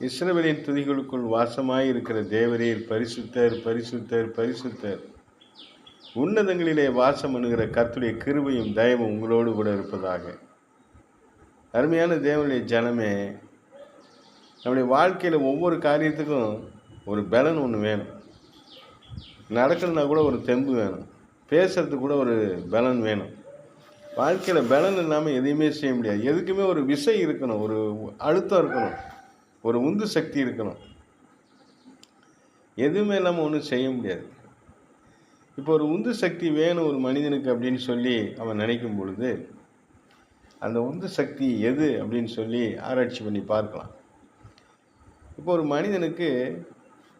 இஸ்ரவேலின் துதிகளுக்குள் வாசமாய் இருக்கிற தேவரீர் பரிசுத்தர் பரிசுத்தர் பரிசுத்தர். உன்னதங்களிலே வாசம் அணுகிற கர்த்துடைய கிருபையும் தயவும் உங்களோடு கூட இருப்பதாக. அருமையான தேவனுடைய ஜனமே நம்முடைய வாழ்க்கையில் ஒவ்வொரு காரியத்துக்கும் ஒரு பலன் ஒன்று வேணும். நடக்கணும்னா கூட ஒரு தெம்பு வேணும். பேசுறதுக்கு கூட ஒரு பலன் வேணும். வாழ்க்கையில் பலன் இல்லாமல் எதையுமே செய்ய முடியாது. எதுக்குமே ஒரு விசை இருக்கணும். ஒரு அழுத்தம் இருக்கணும். ஒரு உந்து சக்தி இருக்கணும். எதுவுமே இல்லாமல் ஒன்றும் செய்ய முடியாது. இப்போ ஒரு உந்து சக்தி வேணும் ஒரு மனிதனுக்கு அப்படின்னு சொல்லி அவன் நினைக்கும் பொழுது அந்த உந்து சக்தி எது அப்படின்னு சொல்லி ஆராய்ச்சி பண்ணி பார்க்கலாம். இப்போ ஒரு மனிதனுக்கு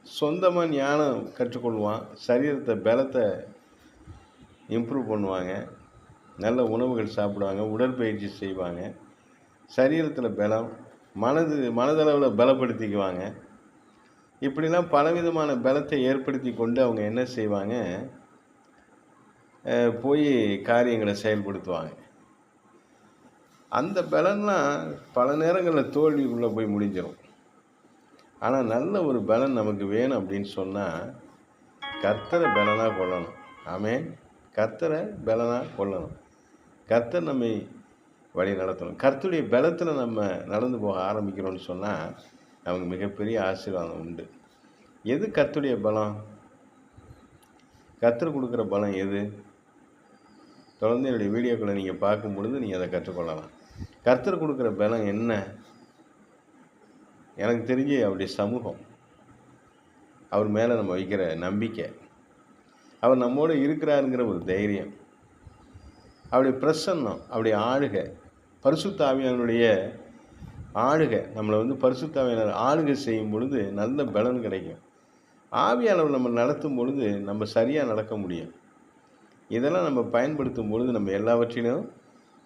சொந்தமாக ஞானம் கற்றுக்கொள்வான் சரீரத்தை பலத்தை இம்ப்ரூவ் பண்ணுவாங்க நல்ல உணவுகள் சாப்பிடுவாங்க உடற்பயிற்சி செய்வாங்க சரீரத்தில் பலம் மனது மனதளவில் பலப்படுத்திக்குவாங்க. இப்படிலாம் பலவிதமான பலத்தை ஏற்படுத்தி கொண்டு அவங்க என்ன செய்வாங்க? போய் காரியங்களை செயல்படுத்துவாங்க. அந்த பலன்லாம் பல நேரங்களில் தோல்விக்குள்ளே போய் முடிஞ்சிடும் ஆனால் நல்ல ஒரு பலன் நமக்கு வேணும் அப்படின்னு சொன்னால் கர்த்தரை பலனாக கொள்ளணும். ஆமேன். கர்த்தரை பலனாக கொள்ளணும். கர்த்தர் நம்மை வழி நடத்தணும். கருத்துடைய பலத்தில் நம்ம நடந்து போக ஆரம்பிக்கிறோம்னு சொன்னால் நமக்கு மிகப்பெரிய ஆசீர்வாதம் உண்டு. எது கர்த்தருடைய பலம்? கர்த்தர் கொடுக்குற பலம் எது? தொடர்ந்து என்னுடைய வீடியோக்களை நீங்கள் பார்க்கும் பொழுது நீங்கள் அதை கற்றுக்கொள்ளலாம். கர்த்தர் கொடுக்குற பலம் என்ன? எனக்கு தெரிஞ்சு அவருடைய சமூகம். அவர் மேலே நம்ம வைக்கிற நம்பிக்கை. அவர் நம்மோடு இருக்கிறாருங்கிற ஒரு தைரியம். அவருடைய பிரசன்னம் அவருடைய ஆளுகை. பரிசுத்தாவியானுடைய ஆளுகை நம்மளை வந்து பரிசுத்த ஆளுகை செய்யும் பொழுது நல்ல பலன் கிடைக்கும். ஆவியானவர் நம்ம நடத்தும் பொழுது நம்ம சரியாக நடக்க முடியும். இதெல்லாம் நம்ம பயன்படுத்தும் பொழுது நம்ம எல்லாவற்றிலும்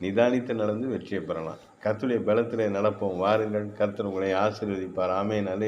நிதானித்து நடந்து வெற்றியை பெறலாம். கத்துடைய பலத்திலே நடப்போம். வாருங்கள். கர்த்தர் உங்களை ஆசீர்வதிப்பார். ஆமே நல்ல